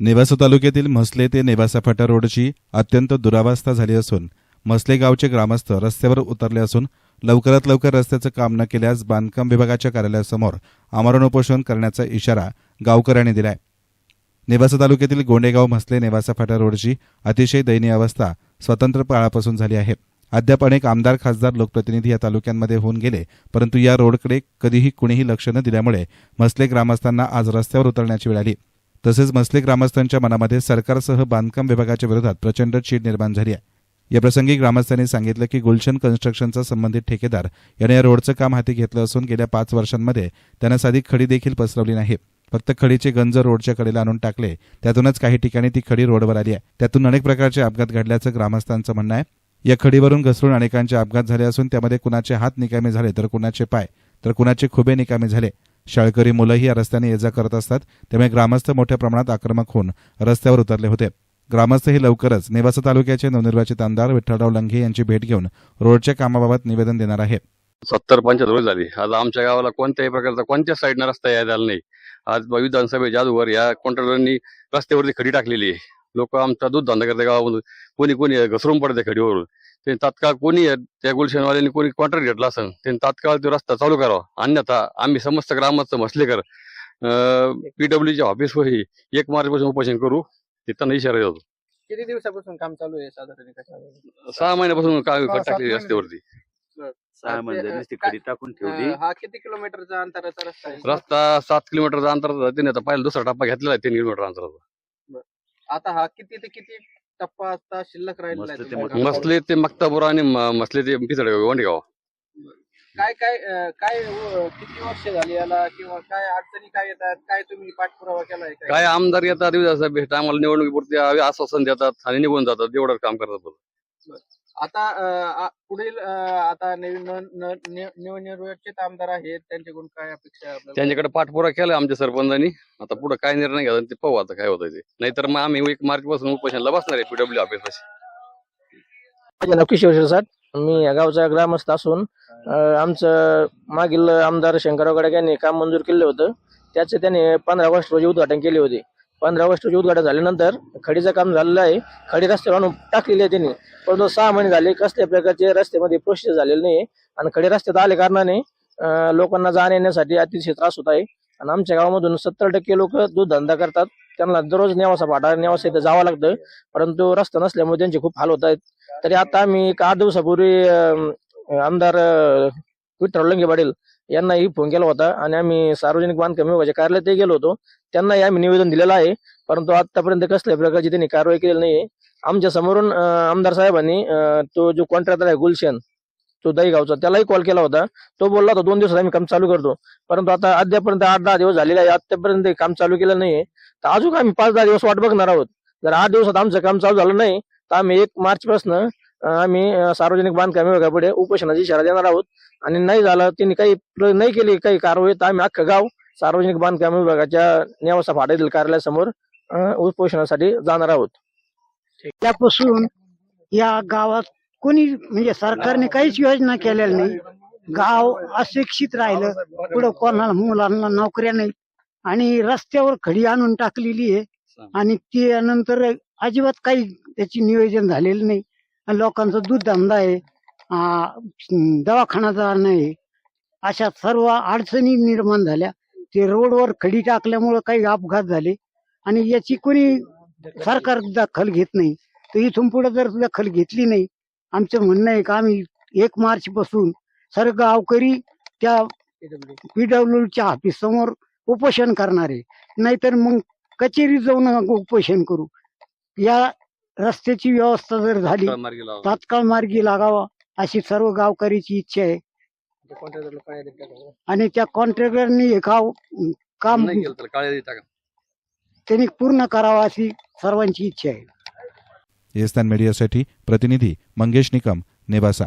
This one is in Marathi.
नेवासा तालुक्यातील म्हसले ते नेवासा फाटा रोडची अत्यंत दुरावस्था झाली असून म्हसले गावचे ग्रामस्थ रस्त्यावर उतरले असून लवकरात लवकर रस्त्याचं काम न केल्यास बांधकाम विभागाच्या कार्यालयासमोर आमरण उपोषण करण्याचा इशारा गावकऱ्यांनी दिलाय. नेवासा तालुक्यातील गोंडेगाव म्हसले नेवासा फाटा रोडची अतिशय दयनीय अवस्था स्वतंत्र काळापासून झाली आहे. अद्याप अनेक आमदार खासदार लोकप्रतिनिधी या तालुक्यांमध्ये होऊन गेले परंतु या रोडकडे कधीही कुणीही लक्ष न दिल्यामुळे म्हसले ग्रामस्थांना आज रस्त्यावर उतरण्याची वेळ आली. तसेच मसले ग्रामस्थांच्या मनामध्ये सरकारसह बांधकाम विभागाच्या विरोधात प्रचंड चीड निर्माण झाली आहे. याप्रसंगी ग्रामस्थांनी सांगितलं की गुलशन कन्स्ट्रक्शनचा संबंधित ठेकेदार याने या रोडचं काम हाती घेतलं असून गेल्या पाच वर्षांमध्ये त्यानं साधी खडी देखील पसरवली नाही. फक्त खडीचे गंज रोडच्या कडेला आणून टाकले. त्यातूनच काही ठिकाणी ती खडी रोडवर आली आहे. त्यातून अनेक प्रकारचे अपघात घडल्याचं ग्रामस्थांचं म्हणणं आहे. या खडीवरून घसरून अनेकांचे अपघात झाले असून त्यामध्ये कुणाचे हात निकामी झाले तर कुणाचे पाय. तर कुणाचे खुबे निकामी झाले? शाळकरी मुलंही या रस्त्याने ये जा करत असतात. त्यामुळे ग्रामस्थ मोठ्या प्रमाणात आक्रमक होऊन रस्त्यावर उतरले होते. ग्रामस्थ हे लवकरच नेवासा तालुक्याचे नवनिर्वाचित आमदार विठ्ठलराव लंघे यांची भेट घेऊन रोडच्या कामाबाबत निवेदन देणार आहे. सत्तर पंचायत रोज झाली. आज आमच्या गावाला कोणत्याही प्रकारचा कोणत्या साईडनं रस्ता यायला आला नाही. आज ब- विधानसभेच्या आजवर या कॉन्ट्रॅक्टरांनी रस्त्यावरती खडी टाकलेली आहे. लोक आमचा दूध धंदा करते गावामधून. कोणी कोणी घसरून पडते खडीवरून. ते तात्काळ कोणी त्या गुलशनवाल्यांनी कोणी कॉन्ट्रॅक्ट घेतला असेल त्यांनी तात्काळ तो रस्ता चालू करावा. अन्यथा आम्ही समस्त ग्रामाचं मसलेकर पीडब्ल्यूच्या ऑफिसवरही एक मार्च पासून उपोषण करू तिथं इशारा देतो. किती दिवसापासून काम चालू आहे साधारण सहा महिन्यापासून टाकलेली महिने. रस्त्यावरती. सहा ते- खडी टाकून ठेवली. हा किती किलोमीटरचा अंतराचा रस्ता आहे? रस्ता सात किलोमीटरचा अंतर त्याने आता पहिला दुसरा टप्पा घेतलेला आहे तीन किलोमीटर अंतराचा. आता हा किती ते किती टप्पा आता शिल्लक राहिलेला आहे तुमच्या गावात? मसले ते मक्तापूर आणि म- मसले ते पिचड वंडगाव काय काय अं, काय अं, किती वर्ष झाली याला? किंवा काय अडचणी काय येतात? काय तुम्ही पाठपुरावा केलाय काय? आमदार येतात विधानसभा भेट आम्हाला निवडणुकीपुरती आश्वासन देतात आणि निघून जातात एवढं काम करतात आता अं, आ- पुढील अं, आता नवीन न- न- नि- निवडणुकीचे आमदार आहेत त्यांच्याकडून काय अपेक्षा आहे आपल्याला? त्यांच्याकडे पाठपुरा केला आमच्या सरपंचांनी. आता पुढे काय निर्णय घ्यायचा ते पाहू आता काय होतं ते. नाहीतर मग आम्ही एक मार्च पासून उपोषणला बसणार आहे पीडब्ल्यू ऑफिस माझे नाव किशोर शिरसाट. मी या गावचा ग्रामस्थ असून अं, आमचं मागील आमदार शंकरराव गडाख यांनी काम मंजूर केलं होतं. त्याचे त्यांनी पंधरा ऑगस्ट रोजी उद्घाटन केले होते. पंधरा ऑगस्ट उद्घाटन झाल्यानंतर खडीचं काम झालेलं आहे. खडी रस्त्यावर आणून टाकलेली आहे त्यांनी. परंतु सहा महिने झाले कसल्या प्रकारचे रस्त्यामध्ये प्रोसेस झालेले नाही. आणि खडी रस्त्यात आल्या कारणाने लोकांना जाण्या येण्यासाठी अतिशय त्रास होत आहे. आणि आमच्या गावामधून सत्तर टक्के लोक दूध धंदा करतात. त्यांना दररोज नेवासा पाठा नेवासा इथं जावं लागतं. परंतु रस्ता नसल्यामुळे त्यांचे खूप हाल होत आहेत. तरी आता आम्ही एक आठ दिवसापूर्वी आमदार विठ्ठल लंगे पाटील यांनाही फोन केला होता आणि आम्ही सार्वजनिक बांधकाम विभागाच्या कार्यालयातही गेलो होतो त्यांनाही आम्ही निवेदन दिलेलं आहे. परंतु आतापर्यंत कसल्या प्रकारची त्यांनी कारवाई केलेली नाही आमच्या समोरून आमदार साहेबांनी तो जो कॉन्ट्रॅक्टर आहे गुलशन तो दहीगावचा त्यालाही कॉल केला होता. तो बोलला होता दोन दिवसात आम्ही काम चालू करतो. परंतु आता अद्यापर्यंत आठ दहा दिवस झालेले आहे. आतापर्यंत काम चालू केलं नाहीये. तर अजून आम्ही पाच दहा दिवस वाट बघणार आहोत. जर आठ दिवसात आमचं काम चालू झालं नाही तर आम्ही एक मार्च पासून आम्ही सार्वजनिक बांधकाम विभागापुढे उपोषणाची इशारा देणार आहोत. आणि नाही झालं त्यांनी काही नाही केली काही कारवाई तर आम्ही अख्खं गाव सार्वजनिक बांधकाम विभागाच्या नेवासा फाट्यातील कार्यालयासमोर अं, उपोषणासाठी जाणार आहोत. त्यापासून या गावात कोणी म्हणजे सरकारने काहीच योजना केलेल्या नाही. गाव अशिक्षित राहिलं पुढं कोणाला मुलांना नोकऱ्या नाही. आणि रस्त्यावर खडी आणून टाकलेली आहे. आणि ते नंतर अजिबात काही त्याची नियोजन झालेलं नाही. लोकांचा दूध धंदा आहे दवाखानाचा दवाखाना नाही. अशा सर्व अडचणी निर्माण झाल्या. ते रोडवर खडी टाकल्यामुळं काही अपघात झाले. आणि याची कोणी सरकार दखल घेत नाही. तर इथून पुढे जर दखल घेतली नाही आमचं म्हणणं आहे का आम्ही एक मार्च पासून सर्व गावकरी त्या पीडब्ल्यूच्या ऑफिस समोर उपोषण करणार आहे. नाहीतर मग कचेरी जाऊन उपोषण करू. या रस्त्याची व्यवस्था जर झाली मार्गी लावा. तात्काळ मार्गी लागावा अशी सर्व गावकरीची इच्छा आहे काय? आणि त्या कॉन्ट्रॅक्टरनी हे गाव काम नाही केलं तर काळे टाका त्यांनी पूर्ण करावं अशी सर्वांची इच्छा आहे येस्तान मीडियासाठी प्रतिनिधी मंगेश निकम नेवासा